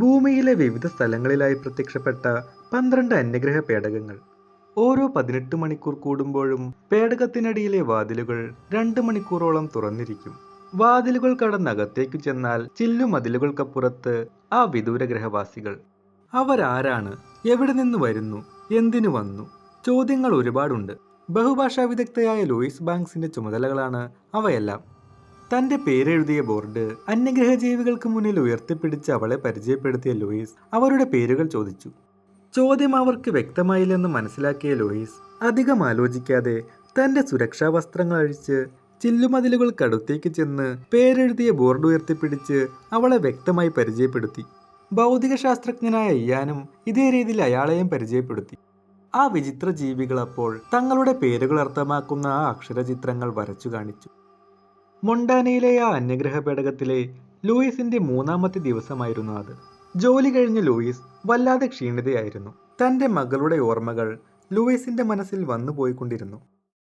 ഭൂമിയിലെ വിവിധ സ്ഥലങ്ങളിലായി പ്രത്യക്ഷപ്പെട്ട പന്ത്രണ്ട് അന്യഗ്രഹ പേടകങ്ങൾ ഓരോ പതിനെട്ട് മണിക്കൂർ കൂടുമ്പോഴും പേടകത്തിനടിയിലെ വാതിലുകൾ രണ്ട് മണിക്കൂറോളം തുറന്നിരിക്കും. വാതിലുകൾ കടന്നകത്തേക്ക് ചെന്നാൽ ചില്ലു മതിലുകൾക്കപ്പുറത്ത് ആ വിദൂരഗ്രഹവാസികൾ. അവരാരാണ്? എവിടെ നിന്ന് വരുന്നു? എന്തിനു വന്നു? ചോദ്യങ്ങൾ ഒരുപാടുണ്ട്. ബഹുഭാഷാ വിദഗ്ധയായ ലൂയിസ് ബാങ്ക്സിന്റെ ചുമതലകളാണ് അവയെല്ലാം. തന്റെ പേരെഴുതിയ ബോർഡ് അന്യഗ്രഹ ജീവികൾക്ക് മുന്നിൽ ഉയർത്തിപ്പിടിച്ച് അവളെ പരിചയപ്പെടുത്തിയ ലൂയിസ് അവരുടെ പേരുകൾ ചോദിച്ചു. ചോദ്യം അവർക്ക് വ്യക്തമായില്ലെന്ന് മനസ്സിലാക്കിയ ലൂയിസ് അധികം ആലോചിക്കാതെ തന്റെ സുരക്ഷാ വസ്ത്രങ്ങൾ അഴിച്ച് ചില്ലുമതിലുകൾക്കടുത്തേക്ക് ചെന്ന് പേരെഴുതിയ ബോർഡ് ഉയർത്തിപ്പിടിച്ച് അവളെ വ്യക്തമായി പരിചയപ്പെടുത്തി. ഭൗതിക ശാസ്ത്രജ്ഞനായ ഇയാനും ഇതേ രീതിയിൽ അയാളെയും പരിചയപ്പെടുത്തി. ആ വിചിത്ര ജീവികൾ അപ്പോൾ തങ്ങളുടെ പേരുകൾ അർത്ഥമാക്കുന്ന ആ അക്ഷരചിത്രങ്ങൾ വരച്ചു കാണിച്ചു. മൊണ്ടാനയിലെ ആ അന്യഗ്രഹ പേടകത്തിലെ ലൂയിസിന്റെ മൂന്നാമത്തെ ദിവസമായിരുന്നു അത്. ജോലി കഴിഞ്ഞ ലൂയിസ് വല്ലാതെ ക്ഷീണിതയായിരുന്നു. തന്റെ മകളുടെ ഓർമ്മകൾ ലൂയിസിന്റെ മനസ്സിൽ വന്നു പോയിക്കൊണ്ടിരുന്നു